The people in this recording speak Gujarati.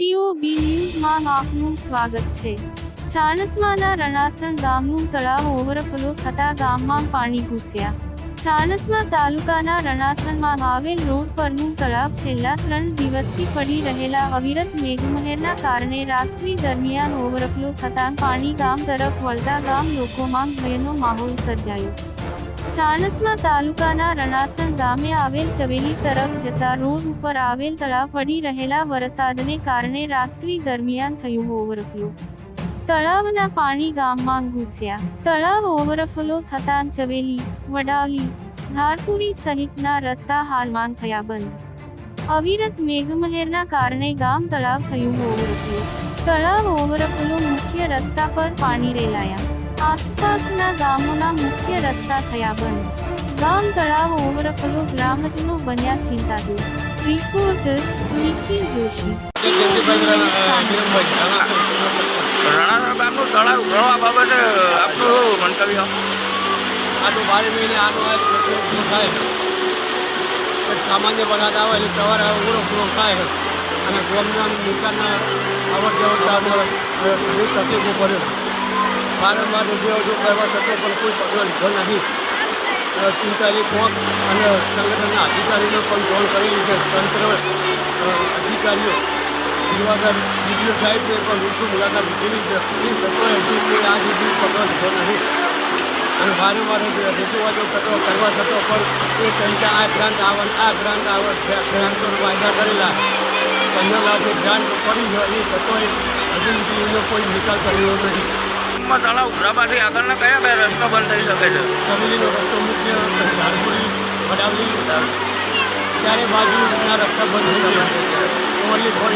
સીઓ બી ન્યૂઝમાં આપનું સ્વાગત છે. ચાણસમાના રણાસણ ગામનું તળાવ ઓવરફ્લો થતા ગામમાં પાણી ઘૂસ્યા. ચાણસમા તાલુકાના રણાસણમાં આવેલ રોડ પરનું તળાવ છેલ્લા ત્રણ દિવસથી પડી રહેલા અવિરત મેઘમહેરના કારણે રાત્રિ દરમિયાન ઓવરફ્લો થતાં પાણી ગામ તરફ વળતા ગામ લોકોમાં ભયનો માહોલ સર્જાયો. ચાણસ્મા તાલુકાના રણાસણ ગામે આવેલ ચવેલી તરફ જતા રોડ ઉપર આવેલ તળાવ પડી રહેલા વરસાદને કારણે રાત્રિ દરમિયાન થયું ઓવરફ્લો. તળાવના પાણી ગામમાં ઘૂસ્યા. તળાવ ઓવરફ્લો થતાં ચવેલી વડાવલી ધારપુરી સહિતના રસ્તા હાલમાં થયા બંધ. અવિરત મેઘમહેરના કારણે ગામ તળાવ થયું ઓવરફ્લો. તળાવ ઓવરફ્લો મુખ્ય રસ્તા પર પાણી રેલાયા. આસપાસના ગામોના મુખ્ય રસ્તા થયા બંધ ગામ તળાવ ઓવરફ્લો ગ્રામજનો બન્યા ચિંતાતુર રિપોર્ટર નિખિલ જોશી. રાણા તળાવ ભરવા બાબતે આપનું મંતવ્ય? આ બારે મહિને આનો આ પ્રશ્ન ઊભો થાય સામાન્ય વરસાદ આવે એટલે સવારે પૂરો થાય. અને ગામના દુકાનના અવર જવર તકલીફો પડે છે વારંવાર રજૂઆતો કરવા છતાં પણ કોઈ પગલો લીધો નથી ચિંતાની કોક અને સંગઠનના અધિકારીઓ પણ જોડ કરેલી છે. તંત્ર અધિકારીઓ દિવાકર ડીડીઓ સાહેબને પણ રૂબરૂ મુલાકાત લીધેલી છે. એ છતાં હજુ કોઈ આ સુધી પગલો લીધો નથી અને વારંવાર રજૂઆતો કરતો કરવા છતાં પણ એ તરીકે આ ગ્રાન્ટ આવન, આ ગ્રાન્ટ આવન ગ્રાન્ટો વાયદા કરેલા. પંદર લાખ ગ્રાન્ટ પડી છે. એ છતાંય હજુ સુધી એનો કોઈ નિકાલ કર્યો નથી. ગામમાં તળાવ ભરવાથી આગળના કયા કયા રસ્તો બંધ થઈ શકે છે? સમિલીનો રસ્તો મુખ્ય ધારપુરી વડાવલી ચારે બાજુના રસ્તા બંધ થઈ ફોર એટલો